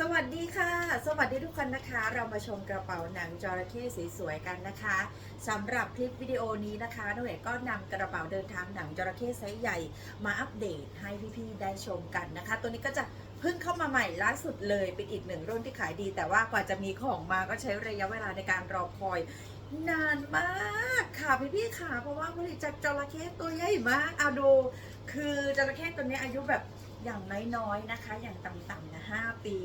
สวัสดีค่ะ สวัสดีทุกคนนะคะ เรามาชมกระเป๋าหนังจระเข้สวยๆกันนะคะสำหรับคลิปวิดีโอนี้นะคะน้องเอกก็นำกระเป๋าเดินทางหนังจระเข้ไซส์ใหญ่ มาอัปเดตให้พี่ๆได้ชมกันนะคะ ตัวนี้ก็จะเพิ่งเข้ามาใหม่ล่าสุดเลยเป็นอีกหนึ่งรุ่นที่ขายดี แต่ว่ากว่าจะมีของมาก็ใช้ระยะเวลาในการรอคอยนานมากค่ะพี่ๆค่ะเพราะว่าผลิตจากจระเข้ตัวใหญ่มากเอาดู คือจระเข้ตัวนี้อายุแบบ อย่างน้อยๆนะคะ อย่างต่ำๆนะ5ปี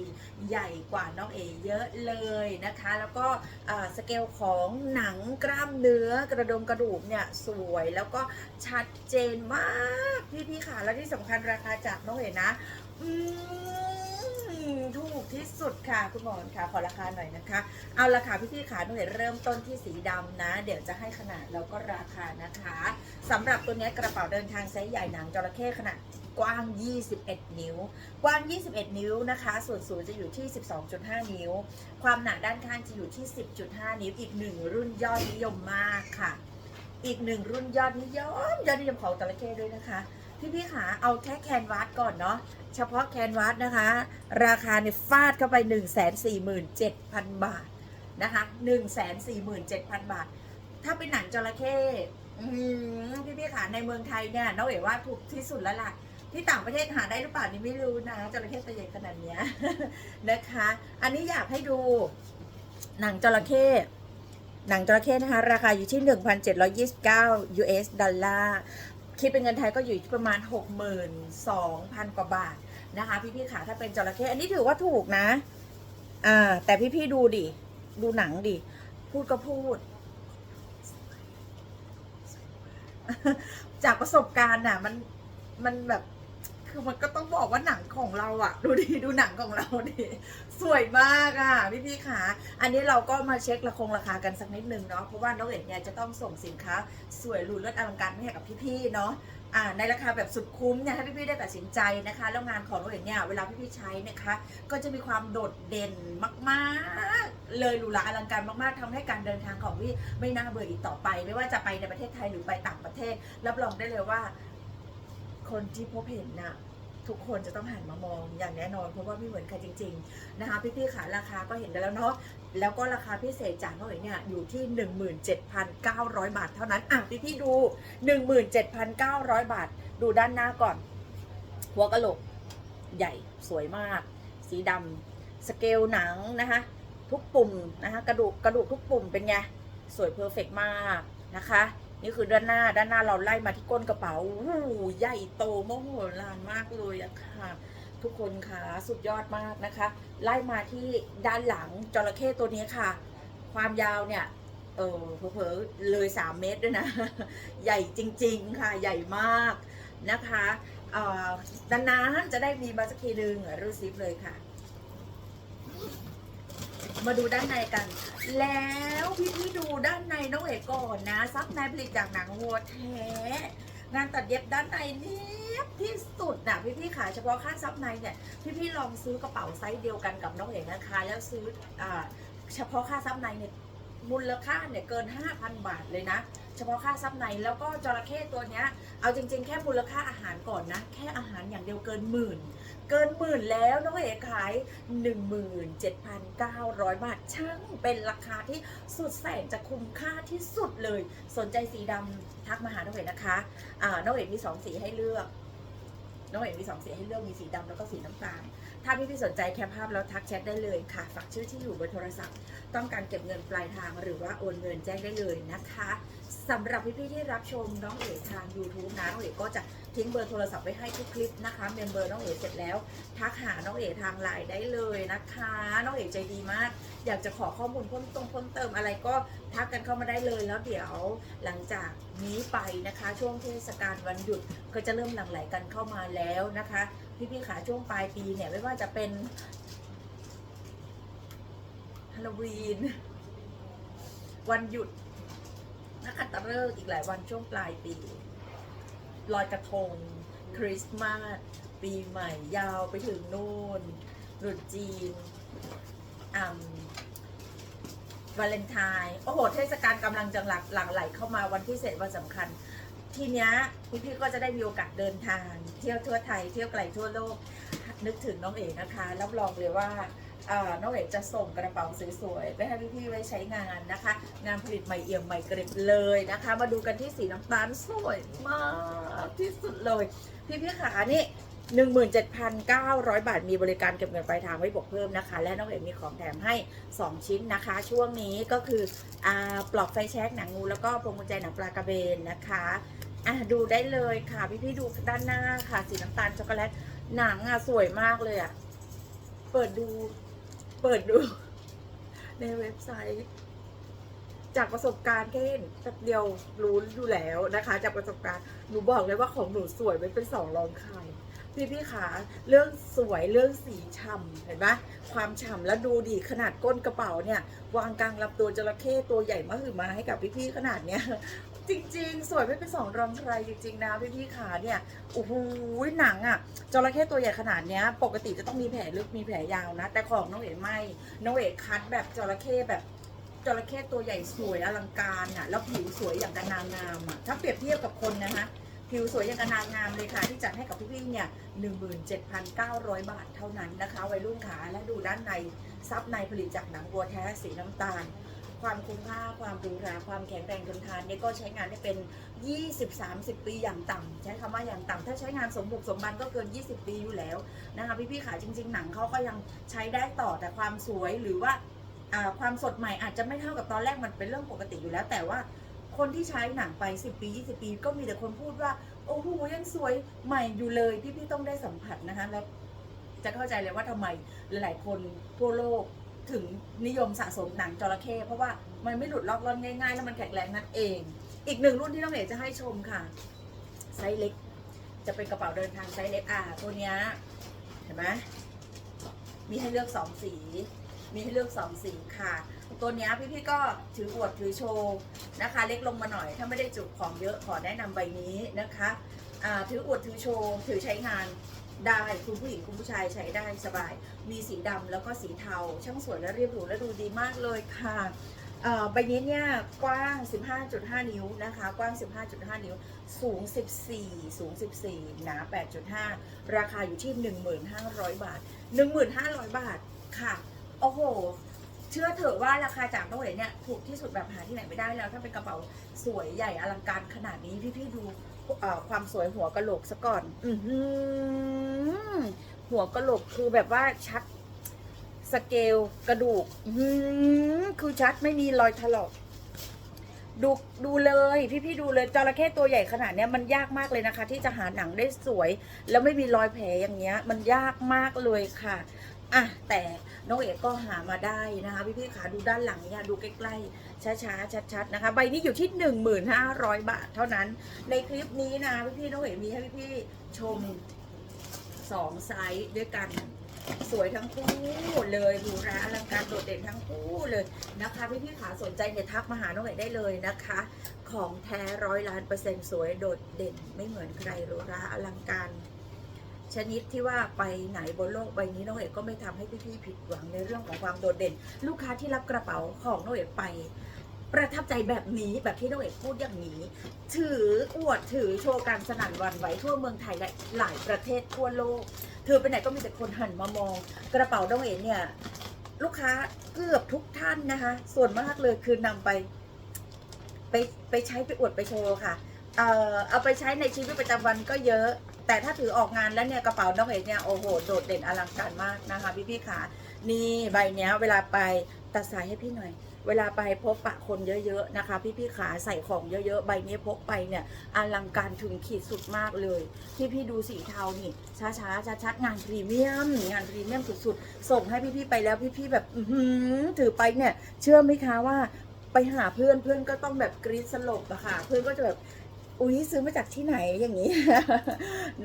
ใหญ่กว่าน้องเอเยอะเลยนะคะ แล้วก็สเกลของหนังกล้ามเนื้อกระดงกระดูกเนี่ยสวยแล้วก็ชัดเจนมากพี่ๆค่ะ แล้วที่สำคัญราคาจากน้องเอนะ อืม ถูกที่สุดค่ะคุณหมอนค่ะขอราคาหน่อยนะคะ เอาราคาพี่ๆขาหนูเห็นเริ่มต้นที่สีดำนะ เดี๋ยวจะให้ขนาดแล้วก็ราคานะคะสำหรับตัวนี้กระเป๋าเดินทางไซส์ใหญ่หนังจระเข้ขนาดกว้าง 21 นิ้ว กว้าง 21 นิ้วนะคะ ส่วนสูงจะอยู่ที่ 12.5 นิ้ว ความหนาด้านข้างจะอยู่ที่ 10.5 นิ้ว อีกหนึ่งรุ่นยอดนิยมมากค่ะ อีกหนึ่งรุ่นยอดนิยมยอดนิยมของจระเข้ด้วยนะคะ พี่ๆขาเอาแค่แคนวาสก่อนเนาะ เฉพาะแคนวาสนะคะ ราคาเนี่ยฟาดเข้าไป 1 4 7 0 0 0 บาทนะคะ1 4 7 0 0 0 บาท ถ้าเป็นหนังจระเข้อืมพี่ขาในเมืองไทยเนี่ยน้องเอ๋ว่าถูกที่สุดแล้วล่ะที่ต่างประเทศหาได้หรือเปล่านี่ไม่รู้นะจระเข้ตัวใหญ่ขนาดเนี้ยนะคะ อันนี้อยากให้ดูหนังจระเข้หนังจระเข้นะคะ ราคาอยู่ที่ 1,729 US ดอลลาร์ คิดเป็นเงินไทยก็อยู่ที่ประมาณ 62,000 กว่าบาทนะคะ พี่ๆขาถ้าเป็นจระเข้อันนี้ถือว่าถูกนะ อ่า แต่พี่ๆดูดิ ดูหนังดิ พูดก็พูด จากประสบการณ์น่ะ มัน มันแบบ คือมันก็ต้องบอกว่าหนังของเราอะดูดิดูหนังของเราดิสวยมากอะพี่พี่ขาอันนี้เราก็มาเช็คราคงราคากันสักนิดนึงเนาะเพราะว่าน้องเอกเนี่ยจะต้องส่งสินค้า สวยหรูเลิศอลังการให้กับพี่ๆเนาะอ่าในราคาแบบสุดคุ้มเนี่ยให้พี่ๆได้ตัดสินใจนะคะ แล้วงานของน้องเอกเนี่ยเวลาพี่ๆใช้นะคะ ก็จะมีความโดดเด่นมากๆ เลยหรูหราอลังการมากๆทำให้การเดินทางของพี่ไม่น่าเบื่ออีกต่อไป ไม่ว่าจะไปในประเทศไทยหรือไปต่างประเทศ รับรองได้เลยว่า คนที่พบเห็นน่ะทุกคนจะต้องหันมามองอย่างแน่นอนเพราะว่าไม่เหมือนใครจริง ๆ นะคะพี่ๆขาราคาก็เห็นกันแล้วเนาะแล้วก็ราคาพิเศษจากน้อยเนี่ยอยู่ที่ 17,900 บาทเท่านั้นอะพี่ๆดู 17,900 บาท ดูด้านหน้าก่อน หัวกะโหลกใหญ่สวยมาก สีดำสเกลหนังนะคะทุกปุ่มนะคะกระดูกกระดูกทุกปุ่มเป็นไง สวยเพอร์เฟกมากนะคะ นี่คือด้านหน้าด้านหน้าเราไล่มาที่ก้นกระเป๋าโอ้ใหญ่โตโมโหลานมากเลยอะค่ะ ทุกคนค่ะสุดยอดมากนะคะ ไล่มาที่ด้านหลังจระเข้ตัวนี้ค่ะ ความยาวเนี่ยเออเผลอๆเลย 3 เมตรด้วยนะ ใหญ่จริง ๆ ค่ะ ใหญ่มากนะคะอ่อนานๆจะได้มีมาสกีหนึ่งรูดซิปเลยค่ะ มาดูด้านในกัน แล้วพี่พี่ดูด้านในน้องเอกก่อนนะ ซับในผลิตจากหนังวัวแท้ งานตัดเย็บด้านในเนียบที่สุดนะพี่พี่ขาเฉพาะค่าซับในเนี่ย พี่พี่ลองซื้อกระเป๋าไซส์เดียวกันกับน้องเอกนะคะ แล้วซื้ออเฉพาะค่าซับในเนี่ยมูลค่าเนี่ยเกิน 5,000 บาทเลยนะ เฉพาะค่าซับในแล้วก็จระเข้ตัวเนี้ยเอาจริง ๆ แค่มูลค่าอาหารก่อนนะ แค่อาหารอย่างเดียวเกินหมื่น เกินหมื่นแล้วน้องเอกขาย 17,900 บาท ช่างเป็นราคาที่สุดแสนจะคุ้มค่าที่สุดเลย สนใจสีดำทักมาหาน้องเอกนะคะอ่าน้องเอกมีสองสีให้เลือก น้องเอกมีสองสีให้เลือกมีสีดำแล้วก็สีน้ำตาล ถ้าพี่พี่สนใจแคปภาพแล้วทักแชทได้เลยค่ะ ฝากชื่อที่อยู่เบอร์โทรศัพท์ ต้องการเก็บเงินปลายทางหรือว่าโอนเงินแจ้งได้เลยนะคะ สำหรับพี่ๆที่รับชมน้องเอกทาง YouTube นะน้องเอกก็จะทิ้งเบอร์โทรศัพท์ไว้ให้ทุกคลิปนะคะเมมเบอร์น้องเอกเสร็จแล้ว ทักหาน้องเอกทางไลน์ได้เลยนะคะ น้องเอกใจดีมาก อยากจะขอข้อมูลเพิ่มติมเพิ่มเติมอะไรก็ทักกันเข้ามาได้เลยแล้วเดี๋ยวหลังจากนี้ไปนะคะ ช่วงเทศกาลวันหยุดก็จะเริ่มหลั่งไหลกันเข้ามาแล้วนะคะ พี่ๆขาช่วงปลายปีเนี่ยไม่ว่าจะเป็นฮาโลวีนวันหยุด นักขัตฤกษ์อีกหลายวันช่วงปลายปี ลอยกระทง คริสต์มาส ปีใหม่ยาวไปถึงนู่นตรุษจีนอ่ำวาเลนไทน์โอ้โห เทศกาลกำลังจะหลักหลังไหลเข้ามาวันพิเศษวันสำคัญ ทีเนี้ยพี่ก็จะได้มีโอกาสเดินทาง เที่ยวทั่วไทย เที่ยวไกลทั่วโลก นึกถึงน้องเอกนะคะ รับรองเลยว่า น้องเอกจะส่งกระเป๋าสวยๆไปให้พี่ๆไว้ใช้งานนะคะ งานผลิตใหม่เอี่ยมใหม่กริบเลยนะคะ มาดูกันที่สีน้ำตาลสวยมากที่สุดเลย พี่ๆขานี่17,900 บาท มีบริการเก็บเงินปลายทางไว้บวกเพิ่มนะคะ และน้องเอกมีของแถมให้ 2 ชิ้นนะคะ ช่วงนี้ก็คืออปลอกไฟแช็กหนังงูแล้วก็พวงกุญแจหนังปลากระเบนนะคะอะดูได้เลยค่ะพี่ๆดูด้านหน้าค่ะ สีน้ำตาลช็อกโกแลตหนังอะสวยมากเลยอะ เปิดดู เปิดดู ในเว็บไซต์ จากประสบการณ์แค่นแป๊บเดียวรู้อยู่แล้วนะคะ จากประสบการณ์หนูบอกเลยว่าของหนูสวยไม่เป็นสองรองใครพี่พี่ขาเรื่องสวยเรื่องสีฉ่ำเห็นปะความฉ่ำแล้วดูดีขนาดก้นกระเป๋าเนี่ย วางกลางลำตัวจระเข้ตัวใหญ่มหึมาให้กับพี่พี่ขนาดเนี้ย จริง ๆ สวยไม่เป็นสองรองใครจริง ๆ นะพี่พี่ๆขาเนี่ยโอ้โหหนังอะจระเข้ตัวใหญ่ขนาดเนี้ย ปกติจะต้องมีแผลลึกมีแผลยาวนะ แต่ของน้องเอ๋ไม่น้องเอ๋คัดแบบจระเข้แบบจระเข้ตัวใหญ่สวยอลังการอะแล้วผิวสวยอย่างกับนางงามอะถ้าเปรียบเทียบกับคนนะคะผิวสวยอย่างกับนางงามเลยค่ะที่จัดให้กับพี่ๆเนี่ย 17,900 บาทเท่านั้นนะคะ วัยรุ่นขาและดูด้านในซับในผลิตจากหนังวัวแท้สีน้ำตาล ความคุ้มค่า ความดูราความแข็งแรงทนทานเนี่ยก็ใช้งานได้เป็น 20-30 ปีอย่างต่ำใช้คำว่าอย่างต่ำถ้าใช้งานสมบุกสมบันก็เกิน 20 ปีอยู่แล้วนะคะพี่ๆขาจริง ๆ หนังเขาก็ยังใช้ได้ต่อแต่ความสวยหรือว่าความสดใหม่อาจจะไม่เท่ากับตอนแรกมันเป็นเรื่องปกติอยู่แล้ว แต่ว่าคนที่ใช้หนังไป 10 ปี 20 ปี ก็มีแต่คนพูดว่า โอ้โหยังสวยใหม่อยู่เลยพี่ๆต้องได้สัมผัสนะคะและจะเข้าใจเลยว่าทำไมหลาย ๆ คนทั่วโลก ถึงนิยมสะสมหนังจระเข้เพราะว่ามันไม่หลุดลอกล่อนง่ายๆ แล้วมันแข็งแรงนั่นเอง อีกหนึ่งรุ่นที่น้องเอ๋จะให้ชมค่ะ ไซส์เล็ก จะเป็นกระเป๋าเดินทางไซส์เล็กอะตัวเนี้ยเห็นไหมมีให้เลือกสองสี มีให้เลือกสองสีค่ะ ตัวเนี้ยพี่ๆก็ถืออวดถือโชว์นะคะ เล็กลงมาหน่อย ถ้าไม่ได้จุของเยอะขอแนะนำใบนี้นะคะอ่าถืออวดถือโชว์ ถือใช้งาน ได้คุณผู้หญิงคุณผู้ชายใช้ได้สบาย มีสีดำแล้วก็สีเทา ช่างสวยและเรียบหรูและดูดีมากเลยค่ะใบนี้เนี่ยกว้าง 15.5 นิ้วนะคะ กว้าง 15.5 นิ้ว สูง 14 สูง 14 หนา 8.5 ราคาอยู่ที่ 1,500 บาท 1,500 บาทค่ะ โอ้โห เชื่อเถอะว่าราคาจากน้องเอ๋เนี่ย ถูกที่สุดแบบหาที่ไหนไม่ได้แล้ว ถ้าเป็นกระเป๋าสวยใหญ่อลังการขนาดนี้พี่ๆดู ความสวยหัวกะโหลกซะก่อน อืหัวกะโหลกคือแบบว่าชัดสเกลกระดูกคือชัดไม่มีรอยถลอกดูดูเลยพี่ๆดูเลยจระเข้ตัวใหญ่ขนาดเนี้ยมันยากมากเลยนะคะ ที่จะหาหนังได้สวย แล้วไม่มีรอยแผลอย่างเงี้ย มันยากมากเลยค่ะ อะแต่น้องเอกก็หามาได้นะคะพี่ๆขาดูด้านหลังเนี่ยดูใกล้ๆช้าๆชัดๆนะคะ ใบนี้อยู่ที่ 1500 บาทเท่านั้น ในคลิปนี้นะพี่ๆน้องเอกมีให้พี่ๆชมสองไซส์ด้วยกันสวยทั้งคู่เลยหรูหราอลังการโดดเด่นทั้งคู่เลยนะคะ พี่ๆขาสนใจเนี่ยทักมาหาน้องเอกได้เลยนะคะ ของแท้ร้อยล้านเปอร์เซ็นต์สวยโดดเด่นไม่เหมือนใครหรูหราอลังการ ชนิดที่ว่าไปไหนบนโลกใบนี้น้องเอกก็ไม่ทำให้พี่ๆผิดหวังในเรื่องของความโดดเด่น ลูกค้าที่รับกระเป๋าของน้องเอกไป ประทับใจแบบนี้แบบที่น้องเอกพูดอย่างนี้ ถืออวดถือโชว์การสนั่นวันไหวทั่วเมืองไทยและหลายประเทศทั่วโลกถือไปไหนก็มีแต่คนหันมามอง กระเป๋าน้องเอกเนี่ยลูกค้าเกือบทุกท่านนะคะ ส่วนมากเลยคือนำไป ไปไปใช้ไปอวดไปโชว์ค่ะ เอ่อเอาไปใช้ในชีวิตประจำวันก็เยอะ แต่ถ้าถือออกงานแล้วเนี่ยกระเป๋าน้องเอกเนี่ยโอ้โหโดดเด่นอลังการมากนะคะพี่พี่ๆค่ะนี่ใบเนี้ยเวลาไปตัดสายให้พี่หน่อย เวลาไปพบปะคนเยอะๆนะคะ พี่พี่ขาใส่ของเยอะๆใบนี้พกไปเนี่ยอลังการถึงขีดสุดมากเลยพี่พี่ดูสีเทานี่ ช้าๆชัดๆงานพรีเมียม งานพรีเมียมสุดๆส่งให้พี่พี่ไปแล้วพี่พี่แบบหือถือไปเนี่ย เชื่อไหมคะว่าไปหาเพื่อนเพื่อนก็ต้องแบบกรี๊ดสลบอะค่ะ เพื่อนก็จะแบบ อุ๊ยซื้อมาจากที่ไหนอย่างนี้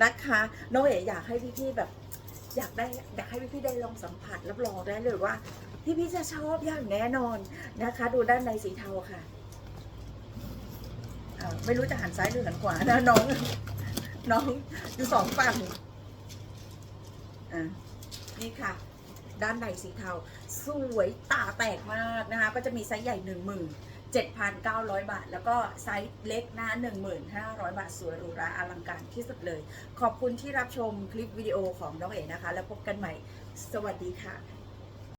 นะคะน้องเอ๋อยากให้พี่ๆแบบ อยากได้อยากให้พี่ๆได้ลองสัมผัสรับรองได้เลยว่าพี่ๆจะชอบอย่างแน่นอนนะคะ ดูด้านในสีเทาค่ะไม่รู้จะหันซ้ายหรือหันขวานะน้อง น้องอยู่สองฝั่งอะนี่ค่ะ ด้านในสีเทา สวยตาแตกมากนะคะ ก็จะมีไซส์ใหญ่หนึ่งหมื่น 7,900 บาท แล้วก็ไซส์เล็กนะ 1,500 บาท สวยหรูหราอลังการที่สุดเลย ขอบคุณที่รับชมคลิปวิดีโอของน้องเอ๋นะคะ แล้วพบกันใหม่ สวัสดีค่ะ